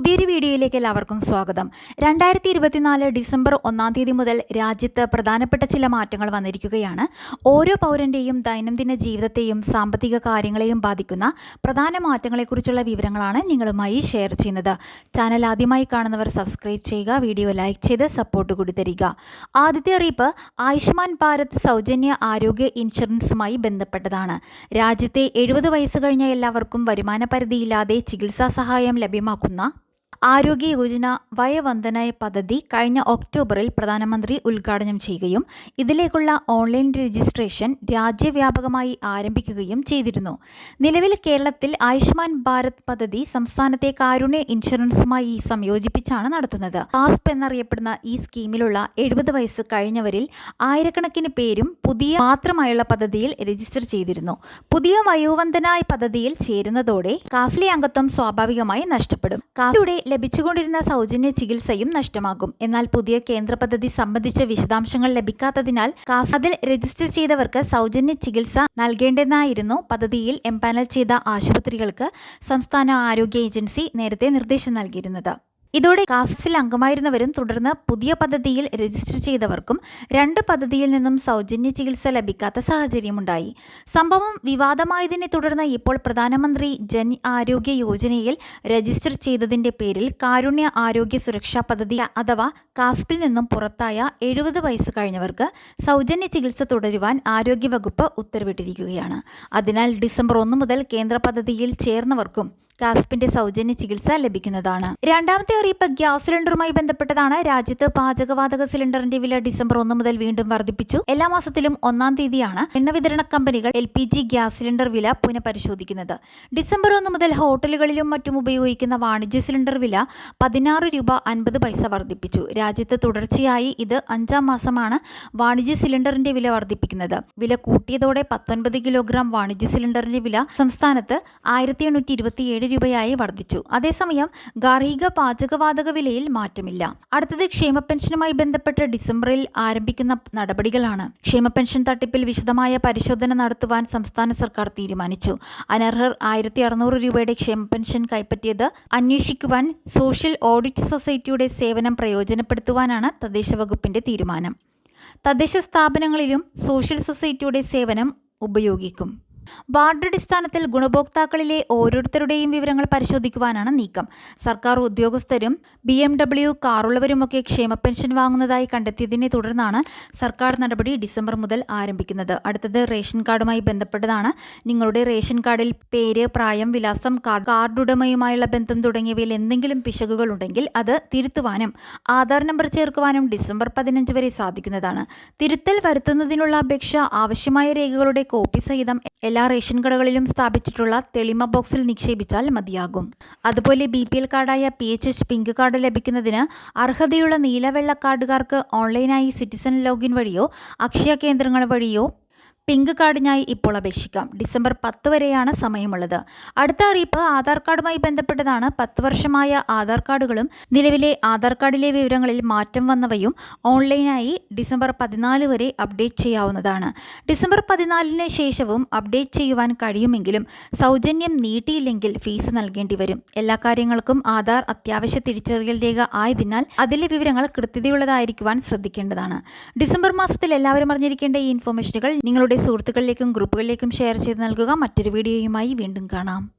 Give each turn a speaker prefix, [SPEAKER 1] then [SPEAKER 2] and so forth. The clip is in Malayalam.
[SPEAKER 1] പുതിയൊരു വീഡിയോയിലേക്ക് എല്ലാവർക്കും സ്വാഗതം. രണ്ടായിരത്തി ഇരുപത്തിനാല് ഡിസംബർ ഒന്നാം തീയതി മുതൽ രാജ്യത്ത് പ്രധാനപ്പെട്ട ചില മാറ്റങ്ങൾ വന്നിരിക്കുകയാണ്. ഓരോ പൗരന്റെയും ദൈനംദിന ജീവിതത്തെയും സാമ്പത്തിക കാര്യങ്ങളെയും ബാധിക്കുന്ന പ്രധാന മാറ്റങ്ങളെക്കുറിച്ചുള്ള വിവരങ്ങളാണ് നിങ്ങളുമായി ഷെയർ ചെയ്യുന്നത്. ചാനൽ ആദ്യമായി കാണുന്നവർ സബ്സ്ക്രൈബ് ചെയ്യുക വീഡിയോ ലൈക്ക് ചെയ്ത് സപ്പോർട്ട് കൂടി തരിക. ആദ്യത്തെ അറിയിപ്പ് ആയുഷ്മാൻ ഭാരത് സൗജന്യ ആരോഗ്യ ഇൻഷുറൻസുമായി ബന്ധപ്പെട്ടതാണ്. രാജ്യത്തെ എഴുപത് വയസ്സ് കഴിഞ്ഞ എല്ലാവർക്കും വരുമാന പരിധിയില്ലാതെ ചികിത്സാ സഹായം ലഭ്യമാക്കുന്ന ആരോഗ്യ യോജന വയവന്ദന പദ്ധതി കഴിഞ്ഞ ഒക്ടോബറിൽ പ്രധാനമന്ത്രി ഉദ്ഘാടനം ചെയ്യുകയും ഇതിലേക്കുള്ള ഓൺലൈൻ രജിസ്ട്രേഷൻ രാജ്യവ്യാപകമായി ആരംഭിക്കുകയും ചെയ്തിരുന്നു. നിലവിൽ കേരളത്തിൽ ആയുഷ്മാൻ ഭാരത് പദ്ധതി സംസ്ഥാനത്തെ കാരുണ്യ ഇൻഷുറൻസുമായി സംയോജിപ്പിച്ചാണ് നടത്തുന്നത്. ആസ്പ് എന്നറിയപ്പെടുന്ന ഈ സ്കീമിലുള്ള എഴുപത് വയസ്സ് കഴിഞ്ഞവരിൽ ആയിരക്കണക്കിന് പേരും പുതിയ മാത്രമായുള്ള പദ്ധതിയിൽ രജിസ്റ്റർ ചെയ്തിരുന്നു. പുതിയ വയോവന്ദനായ പദ്ധതിയിൽ ചേരുന്നതോടെ കാസ്ലി അംഗത്വം സ്വാഭാവികമായി നഷ്ടപ്പെടും. കാസിലൂടെ ലഭിച്ചുകൊണ്ടിരുന്ന സൗജന്യ ചികിത്സയും നഷ്ടമാകും. എന്നാൽ പുതിയ കേന്ദ്ര പദ്ധതി സംബന്ധിച്ച വിശദാംശങ്ങൾ ലഭിക്കാത്തതിനാൽ അതിൽ രജിസ്റ്റർ ചെയ്തവർക്ക് സൗജന്യ ചികിത്സ നൽകേണ്ടെന്നായിരുന്നു പദ്ധതിയിൽ എംപാനൽ ചെയ്ത ആശുപത്രികൾക്ക് സംസ്ഥാന ആരോഗ്യ ഏജൻസി നേരത്തെ നിർദ്ദേശം നൽകിയിരുന്നത്. ഇതോടെ കാഫ്സിൽ അംഗമായിരുന്നവരും തുടർന്ന് പുതിയ പദ്ധതിയിൽ രജിസ്റ്റർ ചെയ്തവർക്കും രണ്ട് പദ്ധതിയിൽ നിന്നും സൗജന്യ ചികിത്സ ലഭിക്കാത്ത സാഹചര്യമുണ്ടായി. സംഭവം വിവാദമായതിനെ തുടർന്ന് ഇപ്പോൾ പ്രധാനമന്ത്രി ജൻ ആരോഗ്യ യോജനയിൽ രജിസ്റ്റർ ചെയ്തതിന്റെ പേരിൽ കാരുണ്യ ആരോഗ്യ സുരക്ഷാ പദ്ധതി അഥവാ കാസ്പിൽ നിന്നും പുറത്തായ എഴുപത് വയസ്സ് കഴിഞ്ഞവർക്ക് സൗജന്യ ചികിത്സ തുടരുവാൻ ആരോഗ്യവകുപ്പ് ഉത്തരവിട്ടിരിക്കുകയാണ്. അതിനാൽ ഡിസംബർ ഒന്ന് മുതൽ കേന്ദ്ര പദ്ധതിയിൽ ചേർന്നവർക്കും കാസ്പിന്റെ സൗജന്യ ചികിത്സ ലഭിക്കുന്നതാണ്. രണ്ടാമത്തെ അറിയിപ്പ് ഗ്യാസ് സിലിണ്ടറുമായി ബന്ധപ്പെട്ടതാണ്. രാജ്യത്ത് പാചകവാതക സിലിണ്ടറിന്റെ വില ഡിസംബർ ഒന്ന് മുതൽ വീണ്ടും വർദ്ധിപ്പിച്ചു. എല്ലാ മാസത്തിലും ഒന്നാം തീയതിയാണ് എണ്ണ വിതരണ കമ്പനികൾ L P G gas cylinder വില പുനഃപരിശോധിക്കുന്നത്. ഡിസംബർ ഒന്ന് മുതൽ ഹോട്ടലുകളിലും മറ്റും ഉപയോഗിക്കുന്ന വാണിജ്യ സിലിണ്ടർ വില പതിനാറ് രൂപ അൻപത് പൈസ വർദ്ധിപ്പിച്ചു. രാജ്യത്ത് തുടർച്ചയായി ഇത് അഞ്ചാം മാസമാണ് വാണിജ്യ സിലിണ്ടറിന്റെ വില വർദ്ധിപ്പിക്കുന്നത്. വില കൂട്ടിയതോടെ പത്തൊൻപത് കിലോഗ്രാം വാണിജ്യ സിലിണ്ടറിന്റെ വില സംസ്ഥാനത്ത് ആയിരത്തി എണ്ണൂറ്റി ഇരുപത്തിയേഴ് രൂപയായി വർദ്ധിച്ചു. അതേസമയം ഗാർഹിക പാചകവാതക വിലയിൽ മാറ്റമില്ല. അടുത്തത് ക്ഷേമ പെൻഷനുമായി ബന്ധപ്പെട്ട് ഡിസംബറിൽ ആരംഭിക്കുന്ന നടപടികളാണ്. ക്ഷേമ പെൻഷൻ തട്ടിപ്പിൽ വിശദമായ പരിശോധന നടത്തുവാൻ സംസ്ഥാന സർക്കാർ തീരുമാനിച്ചു. അനർഹർ ആയിരത്തി അറുന്നൂറ് രൂപയുടെ ക്ഷേമ പെൻഷൻ കൈപ്പറ്റിയത് അന്വേഷിക്കുവാൻ സോഷ്യൽ ഓഡിറ്റ് സൊസൈറ്റിയുടെ സേവനം പ്രയോജനപ്പെടുത്തുവാനാണ് തദ്ദേശ വകുപ്പിന്റെ തീരുമാനം. തദ്ദേശ സ്ഥാപനങ്ങളിലും സോഷ്യൽ സൊസൈറ്റിയുടെ സേവനം ഉപയോഗിക്കും. വാർഡ് അടിസ്ഥാനത്തിൽ ഗുണഭോക്താക്കളിലെ ഓരോരുത്തരുടെയും വിവരങ്ങൾ പരിശോധിക്കുവാനാണ് നീക്കം. സർക്കാർ ഉദ്യോഗസ്ഥരും ബി എം ഡബ്ല്യു കാറുള്ളവരുമൊക്കെ ക്ഷേമ പെൻഷൻ വാങ്ങുന്നതായി കണ്ടെത്തിയതിനെ തുടർന്നാണ് സർക്കാർ നടപടി ഡിസംബർ മുതൽ ആരംഭിക്കുന്നത്. അടുത്തത് റേഷൻ കാർഡുമായി ബന്ധപ്പെട്ടതാണ്. നിങ്ങളുടെ റേഷൻ കാർഡിൽ പേര് പ്രായം വിലാസം കാർഡ് കാർഡുടമയുമായുള്ള ബന്ധം തുടങ്ങിയവയിൽ എന്തെങ്കിലും പിശകുകൾ ഉണ്ടെങ്കിൽ അത് തിരുത്തുവാനും ആധാർ നമ്പർ ചേർക്കുവാനും ഡിസംബർ പതിനഞ്ച് വരെ സാധിക്കുന്നതാണ്. തിരുത്തൽ വരുത്തുന്നതിനുള്ള അപേക്ഷ ആവശ്യമായ രേഖകളുടെ കോപ്പി സഹിതം എല്ലാ റേഷൻ കടകളിലും സ്ഥാപിച്ചിട്ടുള്ള തെളിമ ബോക്സിൽ നിക്ഷേപിച്ചാൽ മതിയാകും. അതുപോലെ B P L കാർഡായ P H H pink card ലഭിക്കുന്നതിന് അർഹതയുള്ള നീലവെള്ള കാർഡുകാർക്ക് ഓൺലൈനായി സിറ്റിസൺ ലോഗിൻ വഴിയോ അക്ഷയ കേന്ദ്രങ്ങൾ വഴിയോ പിങ്ക് കാർഡിനായി ഇപ്പോൾ അപേക്ഷിക്കാം. ഡിസംബർ പത്ത് വരെയാണ് സമയമുള്ളത്. അടുത്ത അറിയിപ്പ് ആധാർ കാർഡുമായി ബന്ധപ്പെട്ടതാണ്. പത്ത് വർഷമായ ആധാർ കാർഡുകളും നിലവിലെ ആധാർ കാർഡിലെ വിവരങ്ങളിൽ മാറ്റം വന്നവയും ഓൺലൈനായി ഡിസംബർ പതിനാല് വരെ അപ്ഡേറ്റ് ചെയ്യാവുന്നതാണ്. ഡിസംബർ പതിനാലിന് ശേഷവും അപ്ഡേറ്റ് ചെയ്യുവാൻ കഴിയുമെങ്കിലും സൗജന്യം നീട്ടിയില്ലെങ്കിൽ ഫീസ് നൽകേണ്ടി വരും. എല്ലാ കാര്യങ്ങൾക്കും ആധാർ അത്യാവശ്യ തിരിച്ചറിയൽ രേഖ ആയതിനാൽ അതിലെ വിവരങ്ങൾ കൃത്യതയുള്ളതായിരിക്കുവാൻ ശ്രദ്ധിക്കേണ്ടതാണ്. ഡിസംബർ മാസത്തിൽ എല്ലാവരും അറിഞ്ഞിരിക്കേണ്ട ഈ ഇൻഫോർമേഷനുകൾ നിങ്ങളുടെ സുഹൃത്തുക്കളിലേക്കും ഗ്രൂപ്പുകളിലേക്കും ഷെയർ ചെയ്ത് നൽകുക. മറ്റൊരു വീഡിയോയുമായി വീണ്ടും കാണാം.